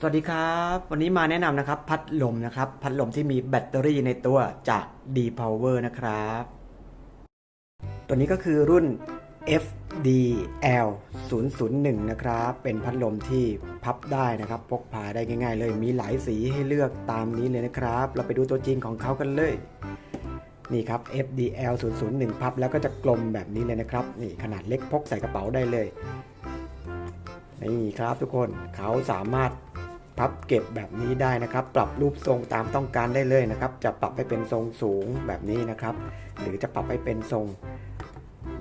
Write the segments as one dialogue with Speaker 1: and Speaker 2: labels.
Speaker 1: สวัสดีครับ วันนี้มาแนะนำนะครับ พัดลมนะครับ พัดลมที่มีแบตเตอรี่ในตัวจาก D Power นะครับ ตัวนี้ก็คือรุ่น FDL 001 นะครับ เป็นพัดลมที่พับได้นะครับ พกพาได้ง่ายๆเลย มีหลายสีให้เลือกตามนี้เลยนะครับ เราไปดูตัวจริงของเขากันเลย นี่ครับ FDL 001 พับแล้วก็จะกลมแบบนี้เลยนะครับ นี่ขนาดเล็กพกใส่กระเป๋าได้เลย นี่ครับทุกคน เขาสามารถ พับเก็บแบบนี้ได้นะครับ ปรับรูปทรงตามต้องการได้เลยนะครับ จะปรับให้เป็นทรงสูงแบบนี้นะครับ หรือจะปรับให้เป็นทรง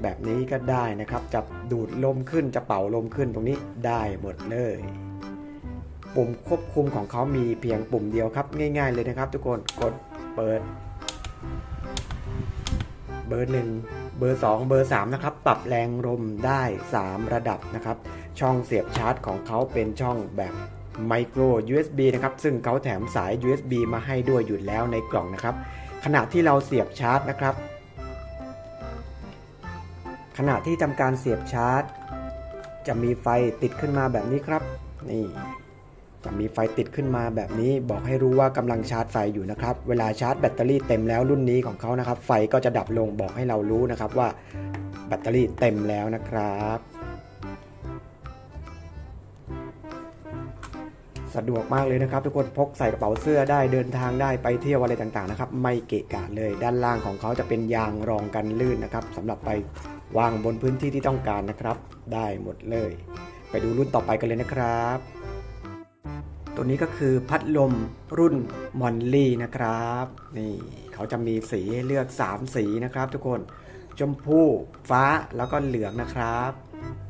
Speaker 1: แบบนี้ก็ได้นะครับ จะดูดลมขึ้นจะเป่าลมขึ้นตรงนี้ได้หมดเลย ปุ่มควบคุมของเขามีเพียงปุ่มเดียวครับ ง่าย ๆเลยนะครับ ทุกคนกดเปิด เบอร์หนึ่งเบอร์ 2 เบอร์ 3 นะครับ ปรับแรงลมได้ 3 ระดับนะครับ ช่องเสียบชาร์จของเขาเป็นช่องแบบ ไมโคร USB นะครับ ซึ่งเขาแถมสาย USB มาให้ด้วยอยู่แล้วในกล่องนะครับ ขณะที่เราเสียบชาร์จนะครับ ขณะที่ทำการเสียบชาร์จ จะมีไฟติดขึ้นมาแบบนี้ครับ นี่จะมีไฟติดขึ้นมาแบบนี้บอกให้รู้ว่ากำลังชาร์จไฟอยู่นะครับ เวลาชาร์จแบตเตอรี่เต็มแล้วรุ่นนี้ของเขานะครับ ไฟก็จะดับลงบอกให้เรารู้นะครับว่าแบตเตอรี่เต็มแล้วนะครับ สะดวกมากเลยนะครับ ทุกคนพกใส่กระเป๋าเสื้อได้เดินทางได้ไปเที่ยวอะไรต่างๆนะครับไม่เกะกะเลย ด้านล่างของเขาจะเป็นยางรองกันลื่นนะครับสำหรับไปวางบนพื้นที่ที่ต้องการนะครับ ได้หมดเลย ไปดูรุ่นต่อไปกันเลยนะครับ ตัวนี้ก็คือพัดลมรุ่นมอนลี่นะครับ นี่เขาจะมีสีให้เลือก 3 สีนะครับ ทุกคนชมพูฟ้าแล้วก็เหลืองนะครับ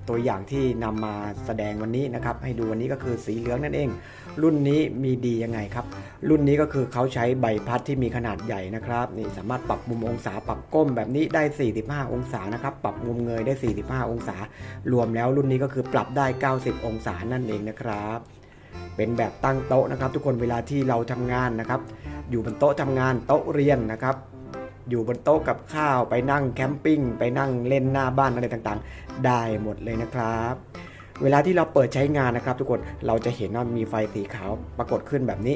Speaker 1: ตัวอย่างที่นำมาแสดงวันนี้นะครับ ให้ดูวันนี้ก็คือสีเหลืองนั่นเอง รุ่นนี้มีดียังไงครับ รุ่นนี้ก็คือเขาใช้ใบพัดที่มีขนาดใหญ่นะครับนี่สามารถปรับมุมองศาปรับก้มแบบนี้ได้ 45 องศานะครับปรับมุมเงยได้ 45 องศา รวมแล้วรุ่นนี้ก็คือปรับได้ 90 องศานั่นเองนะครับ เป็นแบบตั้งโต๊ะนะครับ ทุกคนเวลาที่เราทำงานนะครับ อยู่บนโต๊ะทำงานโต๊ะเรียนนะครับ อยู่บนโต๊ะกับข้าวไปนั่งแคมปิ้งไปนั่งเล่นหน้าบ้านอะไรต่างๆ ได้หมดเลยนะครับ เวลาที่เราเปิดใช้งานนะครับ ทุกคนเราจะเห็นว่ามีไฟสีขาวปรากฏขึ้นแบบนี้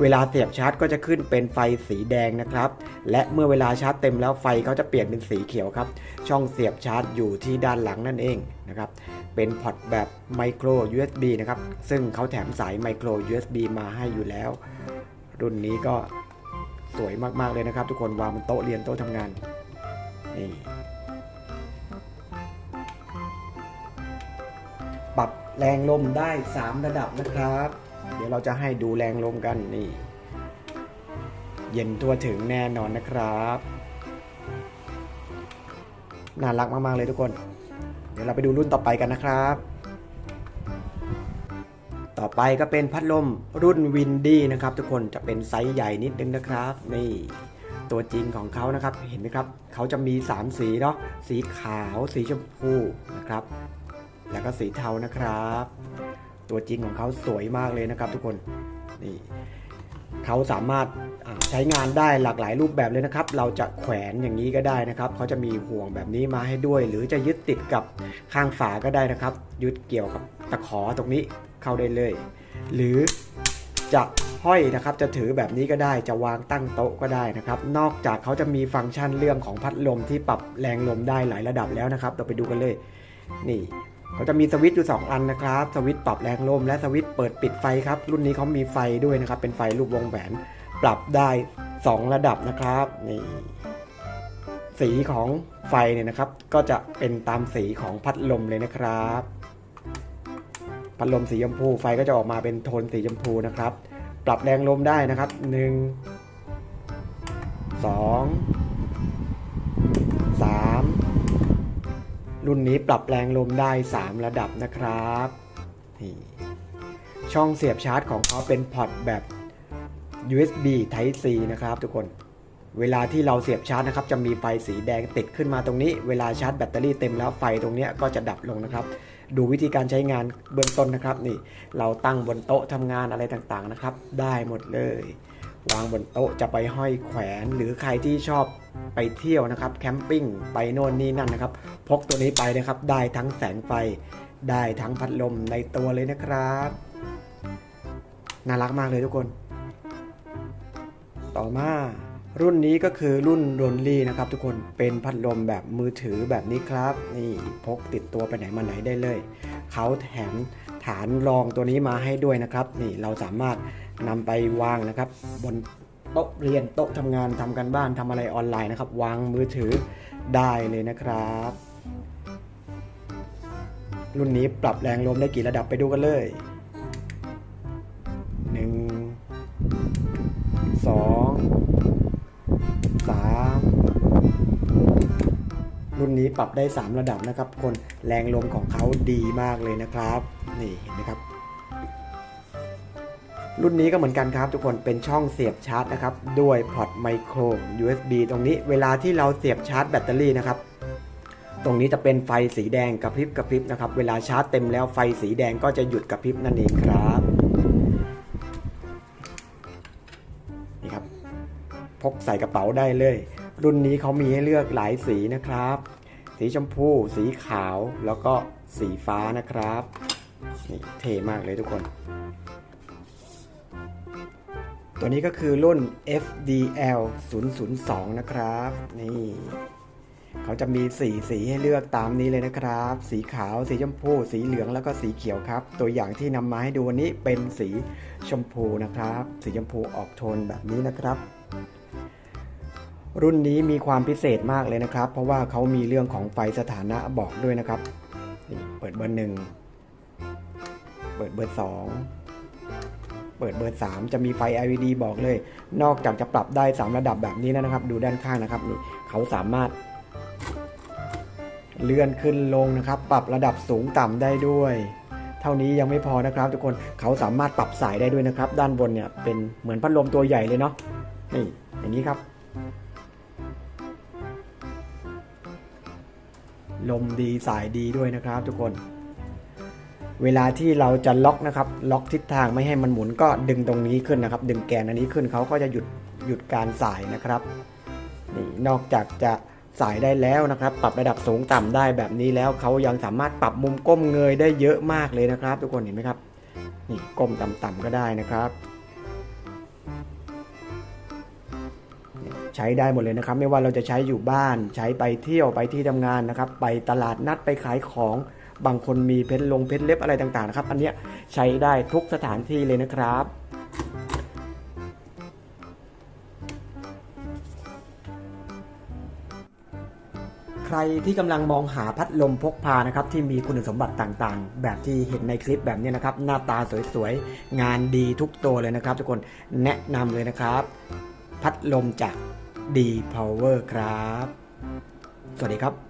Speaker 1: เวลาเสียบชาร์จก็จะขึ้นเป็นไฟสีแดงนะครับ และเมื่อเวลาชาร์จเต็มแล้วไฟเขาจะเปลี่ยนเป็นสีเขียวครับ ช่องเสียบชาร์จอยู่ที่ด้านหลังนั่นเองนะครับเป็นพอร์ตแบบไมโคร USB นะครับซึ่งเขาแถมสายไมโคร USB มาให้อยู่แล้ว รุ่นนี้ก็ สวยมากๆเลยนะครับ ทุกคนวางบนโต๊ะเรียนโต๊ะทำงานนี่ปรับแรงลมได้ 3 ระดับนะครับ เดี๋ยวเราจะให้ดูแรงลมกันนี่ เย็นทั่วถึงแน่นอนนะครับน่ารักมาก ๆ เลยทุกคน เดี๋ยวเราไปดูรุ่นต่อไปกันนะครับ ไปก็เป็นพัดลมรุ่นวินดี้นะครับ ทุกคนจะเป็นไซส์ใหญ่นิดนึงนะครับนี่ตัวจริงของเขานะครับเห็นไหมครับเขาจะมี 3 สีเนาะสีขาวสีชมพูนะครับ แล้วก็สีเทานะครับ ตัวจริงของเขาสวยมากเลยนะครับทุกคนนี่เขาสามารถใช้งานได้หลากหลายรูปแบบเลยนะครับ เราจะแขวนอย่างนี้ก็ได้นะครับเขาจะมีห่วงแบบนี้มาให้ด้วย หรือจะยึดติดกับข้างฝาก็ได้นะครับ ยึดเกี่ยวกับตะขอตรงนี้ เข้าได้เลย หรือจะห้อยนะครับจะถือแบบนี้ก็ได้จะวางตั้งโต๊ะก็ได้นะครับ นอกจากเขาจะมีฟังก์ชันเรื่องของพัดลมที่ปรับแรงลมได้หลายระดับแล้วนะครับ เราไปดูกันเลยนี่เขาจะมีสวิตช์อยู่ 2 อันนะครับ สวิตช์ปรับแรงลมและสวิตช์เปิดปิดไฟครับ รุ่นนี้เขามีไฟด้วยนะครับ เป็นไฟรูปวงแหวนปรับได้ 2 ระดับนะครับนี่สีของไฟเนี่ยนะครับ ก็จะเป็นตามสีของพัดลมเลยนะครับ พัดลมสีชมพูไฟก็จะออกมาเป็นโทนสีชมพูนะครับ ปรับแรงลมได้นะครับ 1 2 3 รุ่นนี้ปรับแรงลมได้ 3 ระดับนะครับนี่ช่องเสียบชาร์จของเขาเป็นพอร์ตแบบ USB Type C นะครับทุกคนเวลาที่เราเสียบชาร์จนะครับจะมีไฟสีแดงติดขึ้นมาตรงนี้ เวลาชาร์จแบตเตอรี่เต็มแล้วไฟตรงนี้ก็จะดับลงนะครับ ดูวิธีการใช้งานเบื้องต้นนะครับนี่เราตั้งบนโต๊ะทำงานอะไรต่างๆนะครับ ได้หมดเลย วางบนโต๊ะจะไปห้อยแขวน หรือใครที่ชอบไปเที่ยวนะครับแคมปิ้งไปโน่นนี่นั่นนะครับพกตัวนี้ไปนะครับ ได้ทั้งแสงไฟ ได้ทั้งพัดลมในตัวเลยนะครับน่ารักมากเลยทุกคน ต่อมา รุ่นนี้ก็คือรุ่นโรนลี่นะครับทุกคนเป็นพัดลมแบบมือถือแบบนี้ครับ นี่พกติดตัวไปไหนมาไหนได้เลย เขาแถมฐานรองตัวนี้มาให้ด้วยนะครับ นี่เราสามารถนำไปวางนะครับ บนโต๊ะเรียนโต๊ะทำงานทำกันบ้านทำอะไรออนไลน์นะครับ วางมือถือได้เลยนะครับ รุ่นนี้ปรับแรงลมได้กี่ระดับไปดูกันเลย รุ่นนี้ปรับได้ 3 ระดับนะครับคนแรงลมของเขาดีมากเลยนะครับ นี่เห็นไหมครับรุ่นนี้ก็เหมือนกันครับทุกคนเป็นช่องเสียบชาร์จนะครับ ด้วยพอร์ตไมโคร USB ตรงนี้เวลาที่เราเสียบชาร์จแบตเตอรี่นะครับ ตรงนี้จะเป็นไฟสีแดงกระพริบกระพริบนะครับ เวลาชาร์จเต็มแล้วไฟสีแดงก็จะหยุดกระพริบนั่นเองครับนี่ครับ พกใส่กระเป๋าได้เลย รุ่นนี้เขามีให้เลือกหลายสีนะครับ สีชมพู สีขาวแล้วก็สีฟ้านะครับนี่เท่มากเลยทุกคน ตัวนี้ก็คือรุ่น FDL 002 นะครับ นี่เขาจะมีสีสีให้เลือกตามนี้เลยนะครับ สีขาว สีชมพู สีเหลืองแล้วก็สีเขียวครับ ตัวอย่างที่นำมาให้ดูวันนี้เป็นสีชมพูนะครับ สีชมพูออกโทนแบบนี้นะครับ รุ่นนี้มีความพิเศษมากเลยนะครับ เพราะว่าเขามีเรื่องของไฟสถานะบอกด้วยนะครับนี่เปิดเบอร์หนึ่งเปิดเบอร์สองเปิดเบอร์ 3 จะมีไฟ LED บอกเลย นอกจากจะปรับได้ 3 ระดับแบบนี้แล้วนะครับ ดูด้านข้างนะครับนี่เขาสามารถ เลื่อนขึ้นลงนะครับ ปรับระดับสูงต่ำได้ด้วย เท่านี้ยังไม่พอนะครับ ทุกคนเขาสามารถปรับสายได้ด้วยนะครับ ด้านบนเนี่ยเป็นเหมือนพัดลมตัวใหญ่เลยเนาะนี่อย่างนี้ครับ ลมดีสายดีด้วยนะครับทุกคน เวลาที่เราจะล็อกนะครับ ล็อกทิศทางไม่ให้มันหมุนก็ดึงตรงนี้ขึ้นนะครับ ดึงแกนอันนี้ขึ้นเขาก็จะหยุดหยุดการสายนะครับนี่นอกจากจะสายได้แล้วนะครับ ปรับระดับสูงต่ำได้แบบนี้แล้วเขายังสามารถปรับมุมก้มเงยได้เยอะมากเลยนะครับ ทุกคนเห็นไหมครับนี่ก้มต่ำๆก็ได้นะครับ ใช้ได้หมดเลยนะครับ ไม่ว่าเราจะใช้อยู่บ้าน ใช้ไปเที่ยวไปที่ทำงานนะครับ ไปตลาดนัดไปขายของ บางคนมีเพชรลงเพชรเล็บอะไรต่างๆนะครับ อันเนี้ยใช้ได้ทุกสถานที่เลยนะครับใครที่กำลังมองหาพัดลมพกพานะครับที่มีคุณสมบัติต่างๆ แบบที่เห็นในคลิปแบบนี้นะครับ หน้าตาสวยๆ งานดีทุกตัวเลยนะครับ ทุกคนแนะนำเลยนะครับ พัดลมจาก D Power ครับ สวัสดีครับ